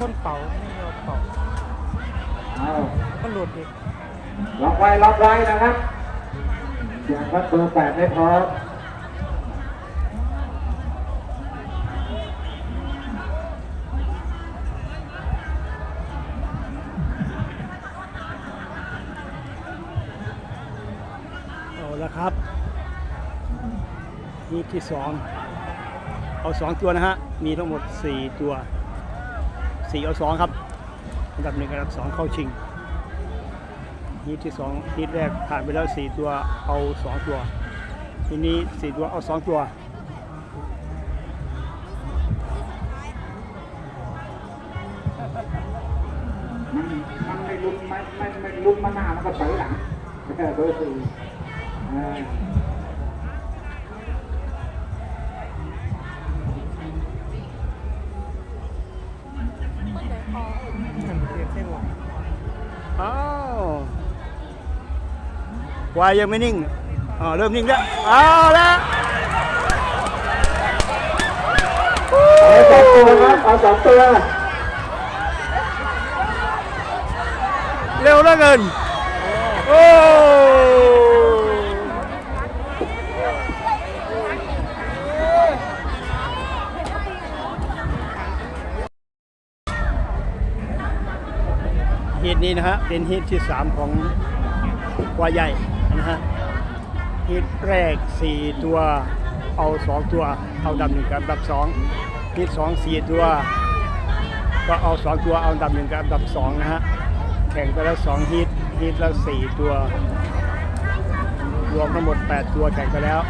ต้นเป่าไม่เอาเป่าเอาก็หลุดอีกล็อกไว้ล็อกไว้นะครับอย่างวัดเบอร์แปดไม่พร้อมเอาละครับนี่ที่สองเอาสองตัวนะฮะ มีทั้งหมดสี่ตัว สี่เอาสองครับอันดับหนึ่งอันดับสองเข้าชิงฮีทที่สองฮีทแรกผ่านไปแล้วสี่ตัวเอาสองตัวทีนี้สี่ตัวเอาสองตัวมันไม่ลุ้นไม่ไม่ไม่ลุ้นมาหน้ามันก็ถอยหลังเออเบอร์สี่ ควายยังไม่นิ่งอ๋อเริ่มนิ่งแล้วเอาละเอาสองตัวครับเอาสองตัวเร็วเหลือเกินโอ้ฮีทนี้นะฮะเป็นฮีทที่3ของควายใหญ่ นะฮะฮีทแรก 4 ตัว เอา 2 ตัว เอาดำหนึ่งกับดับสองฮีทสองสี่ตัว ก็เอา 2 ตัว เอาอันดับหนึ่งกับอันดับสองนะฮะ แข่งไปแล้ว2ฮีทฮีทละ4ตัว รวมทั้งหมด 8 ตัวแข่งไปแล้ว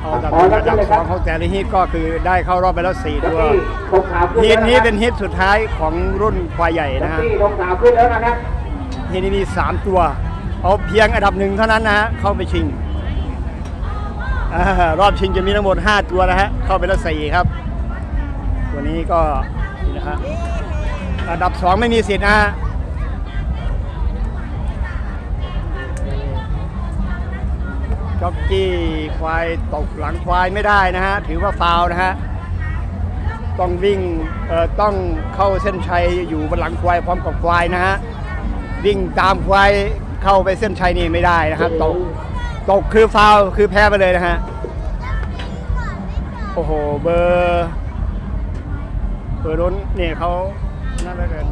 เอาอันดับหนึ่งกับอันดับสองของแต่ละฮีทก็คือได้เข้ารอบไปแล้ว 4 ตัวที่ลงขาวขึ้นฮีแล้วะทนี้เป็นฮีทสุดท้ายของรุ่นควายใหญ่นะฮะที่ลงขาวขึ้นแล้วนะครับฮีทนี้มี 3 ตัว เอาเพียงอันดับหนึ่งเท่านั้นนะฮะเข้าไปชิงอรอบชิงจะมีทั้งหมด 5 ตัวนะฮะเข้าไปแล้ว4ครับ ตัวนี้ก็นี่นะฮะอันดับ 2 ไม่มีสิทธิ์นะฮะจ็อกกี้ควายตกหลังควายไม่ได้นะฮะ ถือว่าฟาวนะฮะ ต้องวิ่งต้องเข้าเส้นชัยอยู่บนหลังควายพร้อมกับควายนะฮะ วิ่งตามควาย เข้าไปเส้นชัยนี่ไม่ได้นะครับ ตกตกคือฟาวล์คือแพ้ไปเลยนะฮะโอ้โหเบอร์เบอร์รุ้นเนี่ยเขานั่นเหลือเกิน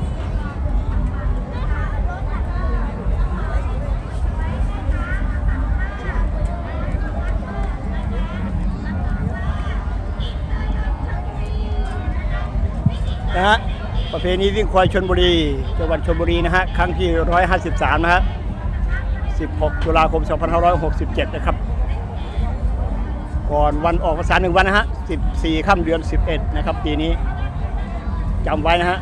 นะฮะประเพณีวิ่งควายชนบุรีจังหวัดชนบุรีนะฮะครั้งที่ 153 นะฮะ 16 ตุลาคม 2567 นะครับ ก่อนวันออกพรรษาหนึ่งวันนะฮะ 14 ค่ำเดือน 11 นะครับ ปีนี้จำไว้นะฮะ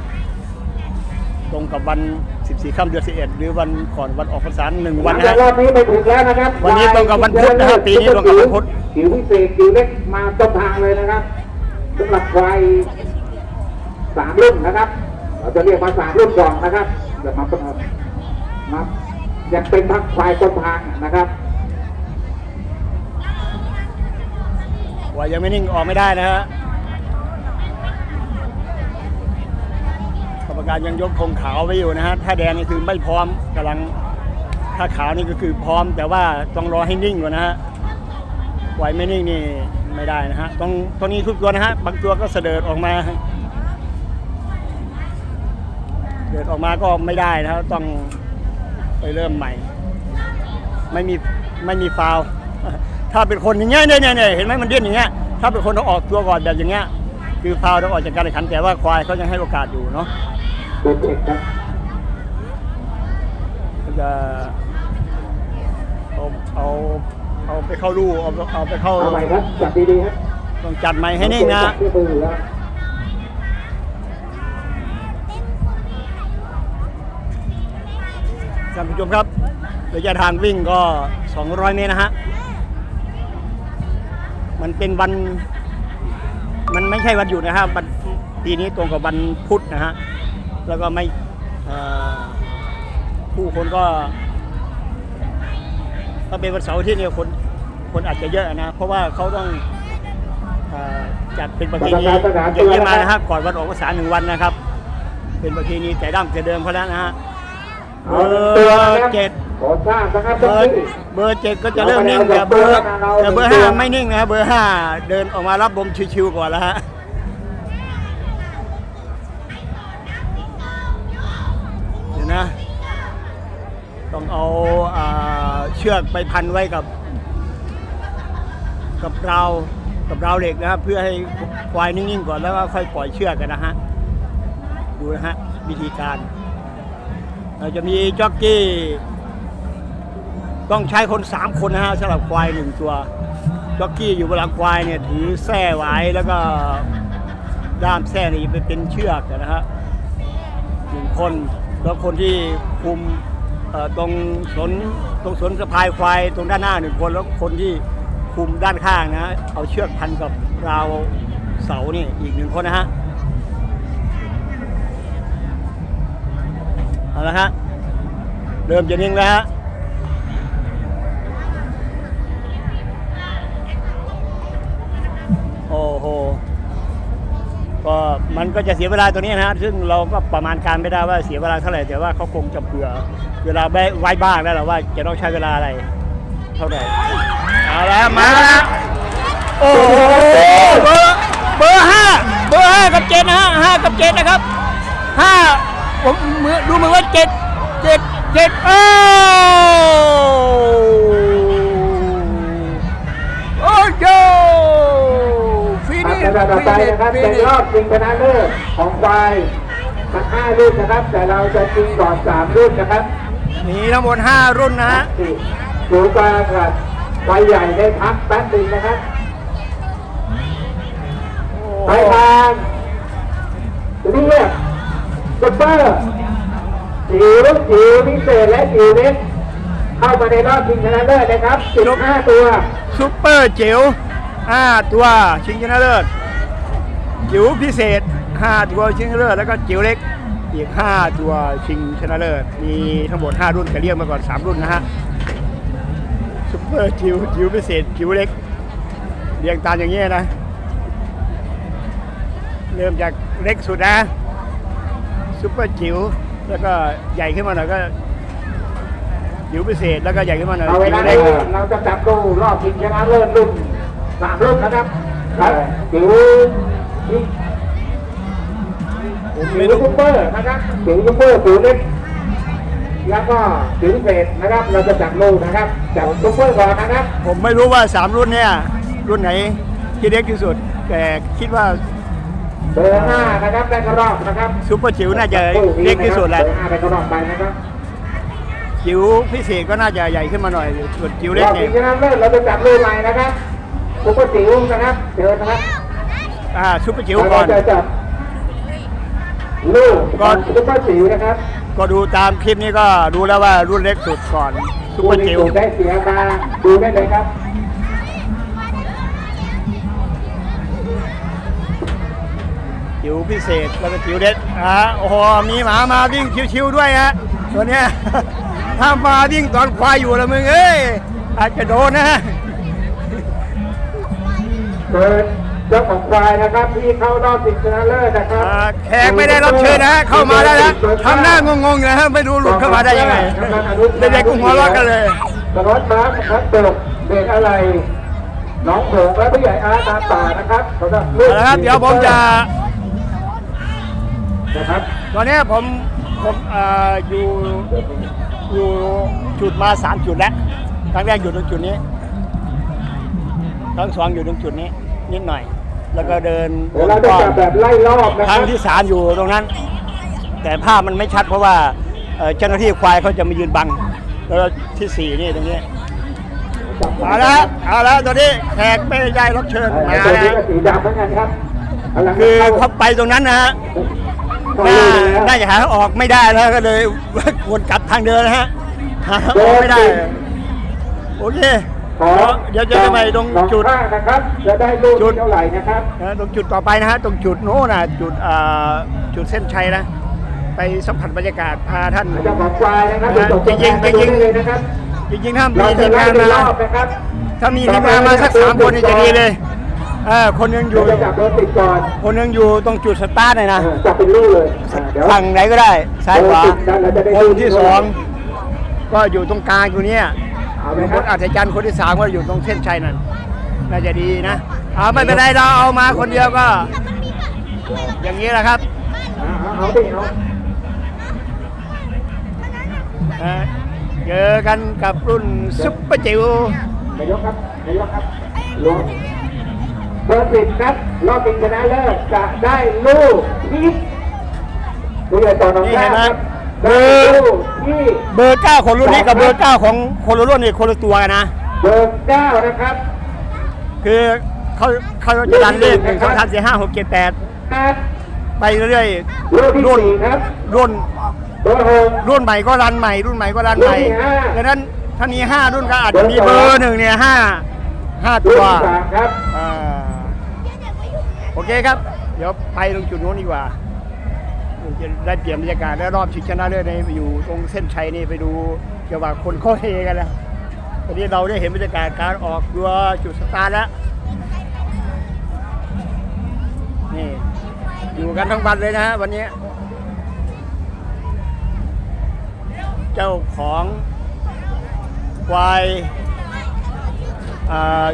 ตรงกับวัน 14 ค่ำเดือน 11 หรือวันก่อนวันออกพรรษาหนึ่งวันนะหลัฮะงจากรอบนี้ไปถึงแล้วนะครับวันนี้ตรงกับวันพุธนะครับปีนี้ตรงกับวันพุธผิวพิเศษผิวเล็กมาต้นทางเลยนะครับสำหรับควายสามรุ่นนะครับ เราจะเรียกมาสามรุ่นก่อนนะครับเดี๋ยวมามามา ยังเป็นพักควายต้นทางนะครับว่ายังไม่นิ่งออกไม่ได้นะฮะกรรมการยังยกธงขาวไว้อยู่นะฮะถ้าแดงนี่คือไม่พร้อมกำลังถ้าขาวนี่ก็คือพร้อม แต่ว่าต้องรอให้นิ่งก่อนนะฮะไหวไม่นิ่งนี่ไม่ได้นะฮะต้องตัวนี้ทุกตัวนะฮะบางตัวก็เสดิร์ดออกมาเดินออกมาก็ไม่ได้นะครับต้อง ไปเริ่มใหม่ ไม่มีไม่มีฟาวล์ถ้าเป็นคนอย่างเงี้ยเนี่ยเนี่ยเนี่ยเห็นไหมมันดิ้นอย่างเงี้ยถ้าเป็นคนต้องออกตัวก่อนแบบอย่างเงี้ยคือฟาวล์ต้องออกจากการแข่งขันแต่ว่าควายเขายังให้โอกาสอยู่เนาะตัวเด็กครับจะเอาเอาเอาไปเข้ารูเอาเอาไปเข้าเอาใหม่ครับจับดีๆครับต้องจัดใหม่ให้นิ่งนะ ที่มืออยู่แล้วท่านผู้ชมครับระยะทางวิ่งก็ 200 เมตรนะฮะ มันเป็นวัน มันไม่ใช่วันหยุดนะครับวันปีนี้ตรงกับวันพุธนะฮะ แล้วก็ไม่เอ่อผู้คนก็ถ้าเป็นวันเสาร์อาที่เนี่ยคนคนอาจจะเยอะนะ เพราะว่าเขาต้องเอ่อจัดเป็นประเพณีอย่างนี้มานะฮะก่อนวันออกพรรษาหนึ่งวันนะครับ เป็นประเพณีแต่ดั้งแต่เดิมเขาแล้วนะฮะ เบอตัวร์นะครับเจ็ดขอทราบนะครับเบอร์ที่เบอร์เจ็ดก็จะเริ่มนิ่งแต่เบอร์แต่เบอร์ห้าไม่นิ่งนะครับเบอร์ห้าเดินออกมารับลมชิวๆก่อนแล้วฮะเดี๋ยวนะ ต้องเอาอ่าเชือกไปพันไว้กับ กับราวกับราวเหล็กนะครับ เพื่อให้ควายนิ่งๆก่อนแล้วก็ค่อยปล่อยเชือกกันนะฮะ ดูนะฮะวิธีการเรา จะมีจ็อกกี้ ต้องใช้คนสามคนนะฮะสำหรับควายหนึ่งตัวจ็อกกี้อยู่บนหลังควายเนี่ยถือแส้ไว้แล้วก็ด้ามแส้นี่ไปเป็นเชือกนะฮะหนึ่งคนแล้วคนที่คุมตรงสนตรงสนสะพายควายตรงด้านหน้าหนึ่งคนแล้วคนที่คุมด้านข้างนะฮะเอาเชือกพันกับราวเสานี่อีกหนึ่งคนนะฮะ เอาละฮะ เริ่มจะนิ่งแล้วฮะโอ้โหก็มันก็จะเสียเวลาตัวนี้นะฮะซึ่งเราก็ประมาณการไม่ได้ว่าเสียเวลาเท่าไหร่แต่ว่าเขาคงจะเผื่อเวลาไว้บ้างแล้วแหละว่าจะต้องใช้เวลาอะไร เท่าไหร่เอาแล้วมาแล้วโอ้โหเบอร์เบอร์ห้าเบอร์ห้ากับเจ็ดนะฮะห้ากับเจ็ดนะครับห้า ผมมือดูมือว่าเจ็ดเจ็ดเจ็ดโอ้โอ้โยฟิครันิบระดับต่อไปนะครับฟิเป็นนิรอบชิงชนะเลิศของควายทั้งห้ารุ่นนะครับ แต่เราจะชิงก่อนสามรุ่นนะครับมีทั้งหมดห้ารุ่นนะฮะที่สูงกว่ากับควายใหญ่ได้พักแป๊บหนึงนะครับไปทางเรียก ซุปเปอร์จิ๋วจิ๋วพิเศษและจิ๋วเล็กเข้ามาในรอบชิงชนะเลิศนะครับ15ตัว ซุปเปอร์จิ๋วห้าตัวชิงชนะเลิศจิ๋วพิเศษห้าตัวชิงชนะเลิศแล้วก็จิ๋วเล็กอีกห้าตัวชิงชนะเลิศมีทั้งหมดห้ารุ่นแต่เรียกมาก่อนสามรุ่นนะฮะซุปเปอร์จิ๋วจิ๋วพิเศษจิ๋วเล็กเรียงตามอย่างเงี้ยนะ เริ่มจากเล็กสุดนะ ซุปเปอร์จิ๋วแล้วก็ใหญ่ขึ้นมาหน่อยก็จิ๋วพิเศษแล้วก็ใหญ่ขึ้นมาหน่อยเอาเวจิ๋ลาวเล็นี้กเราจะจับดูรอบชิงชนะเลิศรุ่นสามรุ่นนะครับครับจิ๋วจิ๋วผมไม่รู้ซุปเปอร์นะครับจิ๋วซุปเปอร์จิ๋วเล็กแล้วก็จิ๋วพิเศษนะครับ เราจะจับลูกนะครับจับซุปเปอร์ก่อนนะครับผมไม่รู้ว่าสามรุ่นเนี่ยรุ่นไหนที่เล็กที่สุด แต่คิดว่า เบอร์ห้านะครับได้กระรอกนะครับซุปเปอร์จิ๋วน่าจะเล็กที่สุดแหละเบอร์ห้าได้กระรอกไปนะครับจิ๋วพิเศษก็น่าจะใหญ่ขึ้นมาหน่อยส่วนจิ๋วเล็กรอบเนี่ชิยงชนะเลิศเราจะจับลูกใหม่นะครับซุปเปอร์จิ๋วนะครับเชิญนะครับอ่าซุปเปอร์จิ๋วแล้วก่อเรานจะจับลูกก่อนซุปเปอร์จิ๋วนะครับ ก็ดูตามคลิปนี้ก็ดูแล้วว่ารุ่นเล็กสุดก่อนซุปเปอร์จิ๋วผู้ที่ถูกได้เสียมาดูได้เลยครับ จิ๋วพิเศษแล้วก็จิ๋วเล็กอ่าโอ้โหมีหมามาวิ่งชิวๆด้วยฮะตัวเนี้ยถ้ามาวิ่งตอนควายอยู่ละมึงเอ้ยอาจจะโดนนะเชิญเจ้าของควายนะครับที่เข้ารอบชิงชนะเลิศนะครับอ่าแขกไม่ได้รับเชิญนะฮะเข้ามาได้แล้วทำหน้างงๆนะฮะไม่รู้หลุดเข้ามาได้ยังไงเด็กๆกุ้งหัวเราะกันเลยสล็อตมาร์คครับตกเด็กอะไรน้องโหงและผู้ใหญ่อาร์ตตามป่านะครับสำหรับลูกเอาละครับเดี๋ยวผมจะ นะครับ ตอนเนี้ยผมผมเอ่ออยู่อยู่จุดมาสามจุดแล้วครั้งแรกอยู่ตรงจุดนี้ครั้งสองอยู่ตรงจุดนี้ นิดหน่อย แล้วก็เดินเดี๋ยวเราจะจับแบบไล่รอบนะคครัรั้บงที่สามอยู่ตรงนั้น แต่ภาพมันไม่ชัดเพราะว่าเอ่อเจ้าหน้าที่ควายเขาจะมายืนบัง แล้วที่สี่นี่ตรงนี้เอาละเอาละตอนนี้แขกไม่ได้รับเชิญเอ่อมาตัวนี้นะก็สีดำเหมือนกันครับกำลังคือเข้า เขาไปตรงนั้นนะฮะ เข้าน่าเลยนะน่าจะหาออกไม่ได้แล้วก็เลยวนกลับทางเดินนะฮะหาออกไม่ได้ โอเคขอเดี๋ยวเจอกันใหม่ตรงสอจุดข้างนะครับจะได้ลูกจุดเท่าไหร่นะครับนะตรงจุดต่อไปนะฮะตรงจุดโน้นนะจุดอ่าจุดเส้นชัยนะไปสัมผัสบรรยากาศพาท่านเจ้าของควายนะครับนะส่ตัวแทนจริงๆมาดูได้เลยนะครับจริงๆถ้ามีเราจะทีมไล่งานเป็นมารอบนะครับถ้ามีทีมงานมาสักสามคนนี่จะดีเลย เออคนหนึงอยู่เราจะจับรถติดก่อนคนหนึงอยู่ตรงจุดสตาร์ทเลยนะ เออจับเป็นลูกเลยอ่าเดี๋ยว ฝั่งไหนก็ได้ ซ้ายขวาเออติดกันเราจะได้คนที่ดูสองก็อยู่ตรงกลางอยู่เนี่ยเอาไหมคครับนอัศจรรย์คนที่สามก็อยู่ตรงเส้นชัยนั่น น่าจะดีนะเอาไม่เป็นไรเราเอามาคนเดียวก็ อย่างนี้แหละครับเอาเอาเอาดิเอาเออเจอกันกับรุ่นซุปเปอร์จิ๋วนายกครับนายกครับลง เบอร์สิบครับรอบชิงชนะเลิศจะได้ลูกที่ดูใหญ่ต่อน้องนี่แก้เห็นไหมครับเบได้อร์ลูกที่เบอร์เก้าของรุ่นนี้กับเบอร์เก้าของคนละรุ่นนี่คนละตัวกันนะ เบอร์เก้านะครับคือเขาเขาจะดันเลขหนึ่งสองสามสี่ห้าหกเจ็ดแปดแปดไปเรื่อยลูกที่ๆรุ่นสี่ครับรุ่น เบอร์หก รุ่นใหม่ก็รันใหม่ รุ่นใหม่ก็รันใหม่รุ่นที่ห้า ดังนั้นถ้ามีห้ารุ่นก็อาจจะมีเบเบออร์สองร์หนึ่งเนี่ยห้าห้าลูตักวที่สามครับ อ่า โอเคครับ เดี๋ยวไปตรงจุดนู้นดีกว่าจะได้เปลี่ยนบรรยากาศและรอบชิงชนะเลิศในอยู่ตรงเส้นชัยนี่ไปดูเกี่ยวกับคนเขาเฮกันแล้วตอนนี้เราได้เห็นบรรยากาศการออกตัวจุดสตาร์ทแล้วนี่อยู่กันทั้งวันเลยนะฮะวันนี้ เจ้าของควาย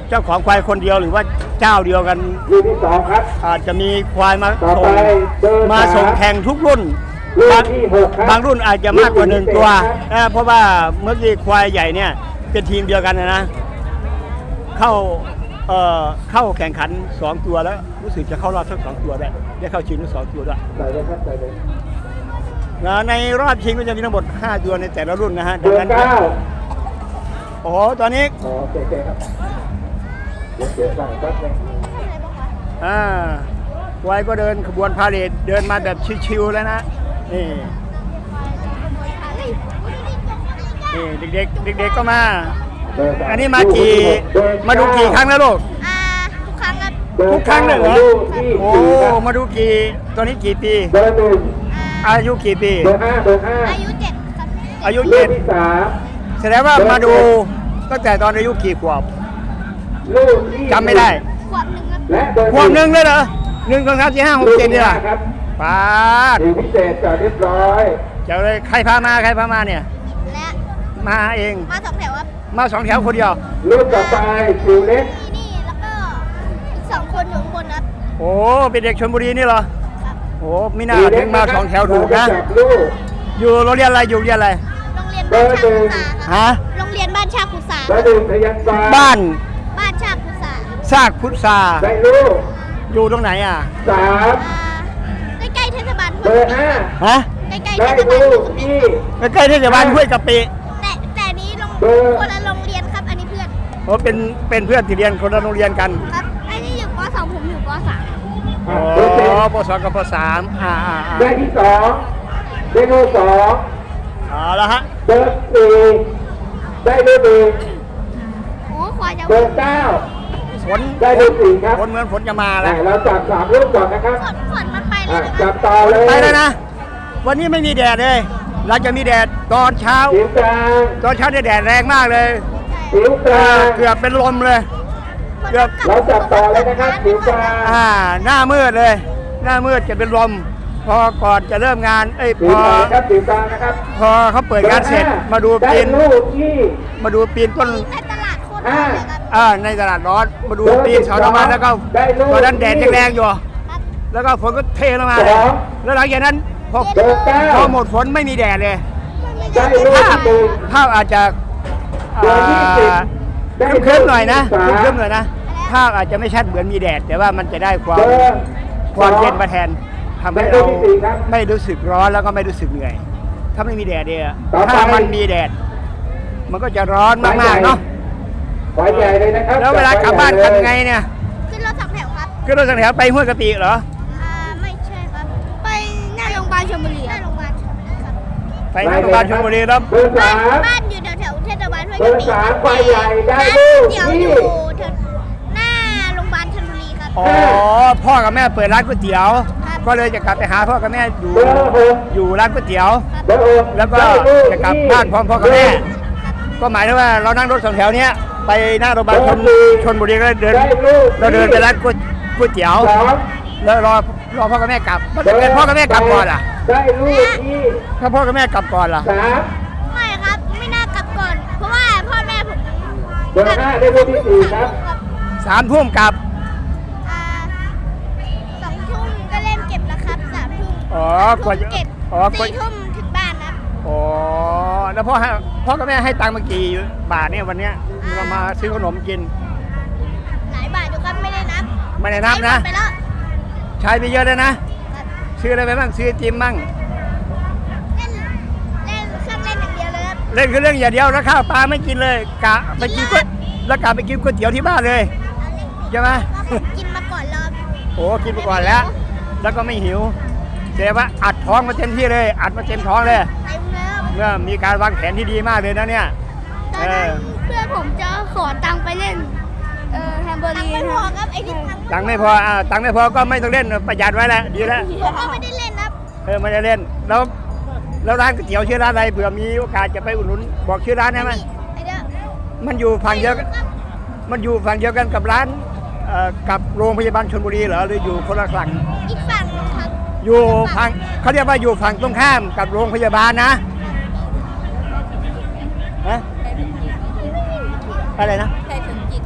เจ้าของควายคนเดียวหรือว่าเจ้าเดียวกันลูกที่สองครับ อาจจะมีควายมาต่อส่ไปงเดินมาส่งสามแข่งทุกรุ่นรุ่นบางที่หกครับบางรุ่นอาจจะมากกว่าหนึ่งตัวรุ่นที่เจ็ดครับนะเพราะว่าเมื่อกี้ควายใหญ่เนี่ยเป็นทีมเดียวกันนะนะเข้าเอ่อเข้าแข่งขันสองตัวแล้ว รู้สึกจะเข้ารอบทั้งสองตัวได้ได้เข้าชิงทั้งสองตัวด้วยใส่เลยครับใส่เลยนะในรอบชิงก็จะมีทั้งหมด 5 ตัวในแต่ละรุ่นนะฮะเบดัองนั้นร์เก้า โอ้โหตอนนี้อ๋อโอเคโอเคครับเดี๋ยวเดี๋ยวสั่งแป๊บนึงอ่าควายก็เดินขบวนพาเหรดเดินมาแบบชิวๆแล้วนะนี่นี่เด็กๆเด็กๆก็มาเบอร์สอันนี้มากี่เบอร์มาดูกี่ครั้งแล้วลูกอ่าทุกครั้งครับเบอทุกครั้งเลยเหรอลูกที่โอ้สี่ครับมาดูกี่ตัวนี้กี่ปีเบอร์หนึ่งอ่าอายุกี่ปีเบอร์ห้าเบอร์ห้าอายุเจ็ดครับอายุลูเจ็กดที่สาม แสดงว่ามาดูตั้งแต่ตอนอายุกี่ขวบลูกที่จำไม่ได้ขวบหนึ่งครับและเบอร์ขวบหนึ่งเลยเหรอหนึ่งสองสามสี่ห้าหกลูกเจ็ดที่เนี่ยห้าครับปาดทีพิเศษจอดเรียบร้อยเจ้าเลยใครพามาใครพามาเนี่ย และมาเอง มาสองแถวครับมาสองแถวคนเดียวลูกต่อไปคิวเล็กที่นี่แล้วก็อีกสองคนอยู่ข้างบนครับ โอ้เป็นเด็กชลบุรีนี่เหรอครับ โอ้ไม่น่าถึงมาสองแถวถูกนะเราจจับลูกอยู่โรงเรียนอะไรอยู่โรงเรียนอะไร โรงเรียนบ้านชาคุสาครับฮะโรงเรียนบ้านชาคุสาและดึงทะยันฟ้าบ้านบ้านชาคุสาซากพุทธาได้ลูกอยู่ตรงไหนอะสามอ่าใกล้ๆเทศบาลเบอร์ห้าฮะใกล้ๆได้เทศบาลลูกสุขุมวิที่ทใกล้ๆเทศบาลห้วยกะปิแต่แต่อันนี้โรงเบอร์ คนละโรงเรียนครับ อันนี้เพื่อนโอ้เป็นเป็นเพื่อนที่เรียนคนละโรงเรียนกันครับ อันนี้อยู่ป .2 ผมอยู่ป .3 อ๋เบอร์เจ็ดอปสองกับปสามอ่าอ่าอ่าได้ที่สองได้ลูกสอง เอาละฮะเบอร์สี่ได้ลูกหนึ่งโอ้ควายจะเบอร์เก้าฝนได้ลูกสี่ครับฝนเหมือนฝนจะมาอะแล้วเราจับสามลูกก่อนนะครับฝนฝนมันไปเลอะยนะคจัรับบต่อเลยไปแล้วนะ วันนี้ไม่มีแดดเลยเราจะมีแดดตอนเช้าผิวกลางตอนเช้าเนี่ยแดดแรงมากเลยผิวกเอลาองเกือบเป็นลมเลยเกือบเราจับต่อเลยนะครับผิวกลางอ่าหน้ามืดเลย หน้ามืดจะเป็นลม พอก่อนจะเริ่มงานเอ้ยผิพวอกลางครับผิวกลางนะครับ พอเขาเปิดงานเสร็จมาดูได้ปีนลูกที่มาดูปีนต้นในตลาดโคตรร้อนเลยครับอ่าในตลาดร้อนมาดูปีนเสาธรรมะแล้วก็ตอนนั้นแดดยังแรงอยู่ครับแล้วก็ฝนก็เทลงมาเลยแล้วหลังจากนั้นพอเบอร์เก้าพอหมดฝนไม่มีแดดเลยได้ลูกภาพที่หนึ่งภาพอาจจะเบอร์ยี่สิบได้เคลิ้มๆหน่อยนะลูกที่เคลิ้มสามๆหน่อยนะภาพอาจจะไม่ชัดเหมือนมีแดด แต่ว่ามันจะได้ความเบอร์ความเย็นมาแทน ทำให้ได้ลูเรากที่สี่ครับไม่รู้สึกร้อนแล้วก็ไม่รู้สึกเหนื่อย ถ้าไม่มีแดดเนี่ยต่อไปถ้ามันมีแดด มันก็จะร้อนมากๆเนาะควายใหญ่เลยนะครับแล้วเวลากลับบ้านทำไงเนี่ยขึ้นรถสองแถวครับขึ้นรถสองแถวไปห้วยกะปิเหรออ่าไม่ใช่ครับ ไปหน้าโรงพยาบาลชลบุรีหน้าโรงพยาบาลชลบุรีครับไปนครบาลชลบุรีแล้วเบอร์บ้าสานมบ้านอยู่แถวแถวๆเทศบาลห้วยเบกะอร์ปิสามครับไฟใหญ่ได้ร้านลูกเดี๋ยวที่อยู่แถวหน้าโรงพยาบาลชลบุรีครับอ๋อพ่อกับแม่เปิดร้านก๋วยเตี๋ยวครับ ก็เลยจะกลับไปหาพ่อกับแม่อยู่เบอร์หกอยู่ร้านก๋วยเตี๋ยวเบอร์หกแล้วก็ได้ลูจะกลับบ้านพร้อมพ่อกับแม่ครับก็หมายถึงว่าเรานั่งรถสองแถวเนี้ยไปหน้าโรงพยาบาลชนชนบุรีก็เดินได้ลูกเราเดินไปร้านก๋วยก๋วยเตี๋ยวสองแล้วรอรอพ่อกับแม่กลับถ้าเกิดพ่อกับแม่กลับก่อนล่ะได้ลูกที่ถ้าพ่อกับแม่กลับก่อนล่ะสามไม่ครับไม่น่ากลับก่อน เพราะว่าพ่อแม่ผมเบอร์ห้าได้ลูกที่สี่ครับสามทุ่มกลับ อ่าสองทุ่มก็เล่นเก็บแล้วครับสามทุ่ม อ๋อกว่าจะเก็บอ๋อกว่าสี่ทุ่มถึงบ้านครับ อ๋อแล้วพ่อให้พ่อกับแม่ให้ตังค์มากี่บาทเนี่ยวันเนี้ยเรามาซื้อขนมกิน หลายบาทอยู่ครับไม่ได้นับไม่ได้นับนะ ใช้หมดไปแล้วใช้ไปเยอะเลยนะ ครับซื้ออะไรไปบ้างซื้อไอติมบ้างเล่นเล่นเครื่องเล่นอย่างเดียวเลยครับ เล่นคือเรื่องอย่างเดียวแล้วข้าวปลาไม่กินเลยกะไปกินก๋วยแล้วกลับไปกินก๋วยเตี๋ยวที่บ้านเลยเอาเล่นสิใช่ไหมผมกินมาก่อนรอบโอ้กินไปก่อนแล้ว แล้วก็ไม่หิว แสดงว่าอัดท้องมาเต็มที่เลย อัดมาเต็มท้องเลยเต็มเลยครับเมื่อมีการวางแผนที่ดีมากเลยนะเนี่ยตอนนั้นเพื่อนผมจะขอตังค์ไปเล่นเออแฮมเบอร์รีไม่พอครับไอ้ที่ตังค์ตังค์ไม่พออ่าตังค์ไม่พอก็ไม่ต้องเล่นประหยัดไว้แล้วดีแล้วผมก็ไม่ได้เล่นครับเออไม่ได้เล่นแล้วแล้วร้านก๋วยเตี๋ยวชื่อร้านอะไรเผื่อมีโอกาสจะไปอุดหนุนบอกชื่อร้านได้ไหมไอ้เด้อมันอยู่ฝั่งเดียวกันมันอยู่ฝั่งเดียวกันกับร้านเอ่อกับโรงพยาบาลชลบุรีเหรอหรืออยู่คนละฝั่งอีกฝั่งหนึงครับ อยู่ฝั่งเขาเรียกว่าอยู่ฝั่งตรงข้ามกับโรงพยาบาลนะฮะอะไรนะ ใครสมจิต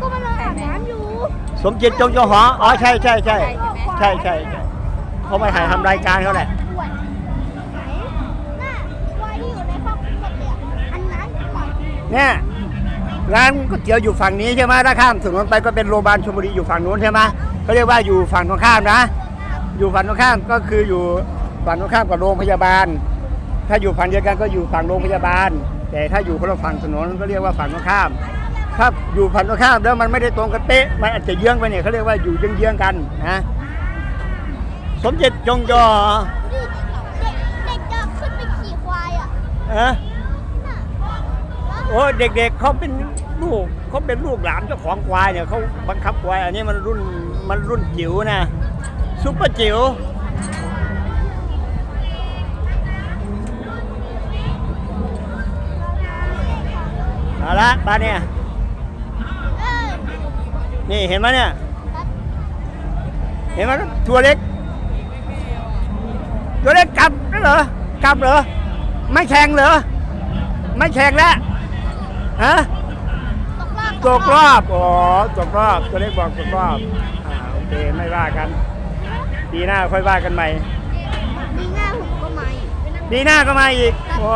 ก็มันอาบน้ำอยู่สมจิตจงจงหออ๋อใช่ใช่ใช่ใช่ใช่ใช่เขามาถ่ายทำรายการเขาแหละขวดไหนน่ะวายที่อยู่ในห้องขวดเนี่ยอันนั้นขวดเนี่ยร้านก๋วยเตี๋ยวอยู่ฝั่งนี้ใช่ไหมถ้าข้ามถนนไปก็เป็นโรงพยาบาลชลบุรีอยู่ฝั่งนู้นใช่ไหมเขาเรียกว่าอยู่ฝั่งตรงข้ามนะ อยู่ฝั่งตรงข้ามก็คืออยู่ฝั่งตรงข้ามกับโรงพยาบาล ถ้าอยู่ฝั่งเดียวกันก็อยู่ฝั่งโรงพยาบาล แต่ถ้าอยู่คนละฝั่งถนนก็เรียกว่าฝั่งตรงข้าม ถ้าอยู่ฝั่งตรงข้ามแล้วมันไม่ได้ตรงกันเป๊ะ มันอาจจะเยื้องไปเนี่ยเขาเรียกว่าอยู่เยื้องๆกันนะ สมเด็จจงจอนี่เด็กเด็กจะขึ้นไปขี่ควายอะเอะน่ะโอ้เด็กๆเขาเป็นลูกเขาเป็นลูกหลานเจ้าของควายเนี่ยเขาบังคับควาย อันนี้มันรุ่นมันรุ่นจิ๋วนะ ซุปเปอร์จิ๋วเอาละบ้านเนี่ยเออนี่เห็นไหมเนี่ยครับเห็นไหมตัวเล็ก ตัวเล็กกลับแล้วเหรอกลับเหรอ ไม่แข่งเหรอ ไม่แข่งแล้ว ฮะตกรอบตกรอบ อ๋อ ตกรอบ ตัวเล็กบอกตกรอบ อ่า โอเค ไม่ว่ากัน ปีหน้าค่อยว่ากันใหม่ ปีหน้าผมก็มาอีกปีหน้าก็มาอีกโอ้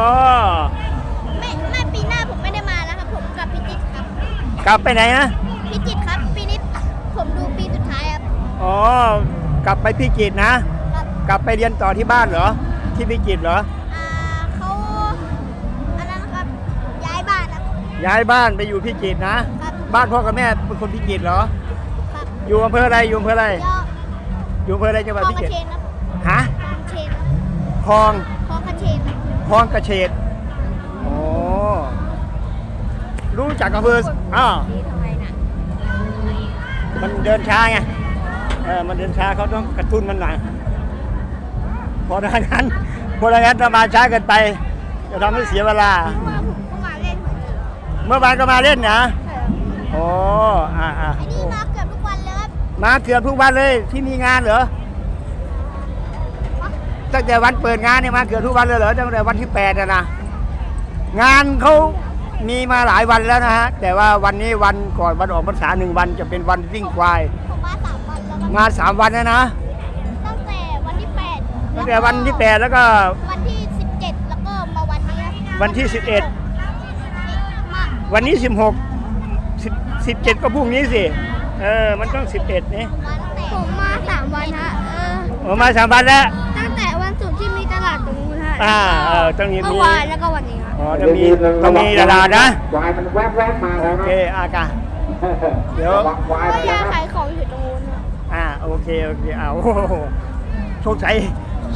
ไม่ไม่ปีหน้าผมไม่ได้มาแล้วครับ ผมกลับพิจิตรครับกลับไปไหนนะพิจิตรครับ ปีนี้ผมดูปีสุดท้ายครับอ๋อกลับไปพิจิตรนะ ครับกลับไปเรียนต่อที่บ้านเหรอ ที่พิจิตรเหรอ อ่าเขาอันนั้นครับย้ายบ้านครับย้ายบ้านไปอยู่พิจิตรนะ ครับบ้านพ่อกับแม่เป็นคนพิจิตรเหรอครับอยู่อำเภออะไรอยู่อำเภออะไรแล้ว อยู่อำเภออะไรจังหควัดลองพิกระจิตรเชนครับฮะคลองเชนครับคลองคลองกระเชนครับคลองกระเฉดโอ้รู้จักอำเภออ้าวทำไมน่ะมันเดินช้าไงเออมันเดินช้าเขาต้องกระตุ้นมันหน่อยเพราะดังนั้นเพราะดังนั้นถ้ามาช้าเกินไป จะทำให้เสียเวลาว่าผมก็มาเล่นเหมือนกันเมื่อวานก็มาเล่นนะโอ้อ่าอ่าไอ้นี่มา มาเกือบทุกวันเลยที่มีงานเหรอตั้งแต่วันเปิดงานเนี่ยมาเกือบทุกวันเลยเหรอตั้งแต่วันที่แปดอะนะ งานเขามีมาหลายวันแล้วนะฮะ แต่ว่าวันนี้วันก่อนวันออกพรรษาหนึ่งวันจะเป็นวันวิ่งควายผมมาสามวันแล้วครับมาสามวันแล้วนะ ตั้งแต่วันที่แปดตั้งแต่วันที่แปดแล้วก็ วันที่สิบเจ็ดแล้วก็มาวันนี้ครับวันที่สิบเอ็ดมาวันนี้สิบหกสิบสิบเจ็ดก็พรุ่งนี้สิ เออ มันต้องสิบเอ็ดนี่วันแต่ผมมาสามวันฮะเออโอ้มาสามวันแล้วตั้งแต่วันศุกร์ที่มีตลาดตรงนู้นฮะอ่าเออต้องมีเมื่อวานแล้วก็วันนี้ครับอ๋อต้องมีต้องมีดารานะควายมันแวบๆมาแล้วโอนะเคอากาเดี๋ยวระวังควายก็นะยาครับขายของอยู่ตรงนู้นอะอ่าโอเคโอเคเอาโอ้โหสงสัย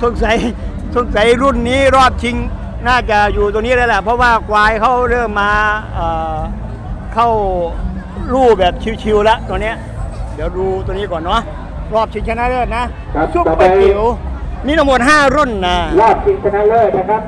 สงสัยสงสัยรุ่นนี้รอบชิงน่าจะอยู่ตัวนี้แล้วแหละเพราะว่าควายเขาเริ่มมาเอ่อเข้า ลู่แบบชิวๆแล้วตัวเนี้ย เดี๋ยวดูตัวนี้ก่อนเนาะรอบชิงชนะเลิศนะครับซุปเปอร์จิ๋วมีทั้งหมด5รุ่นนะ รอบชิงชนะเลิศนะครับ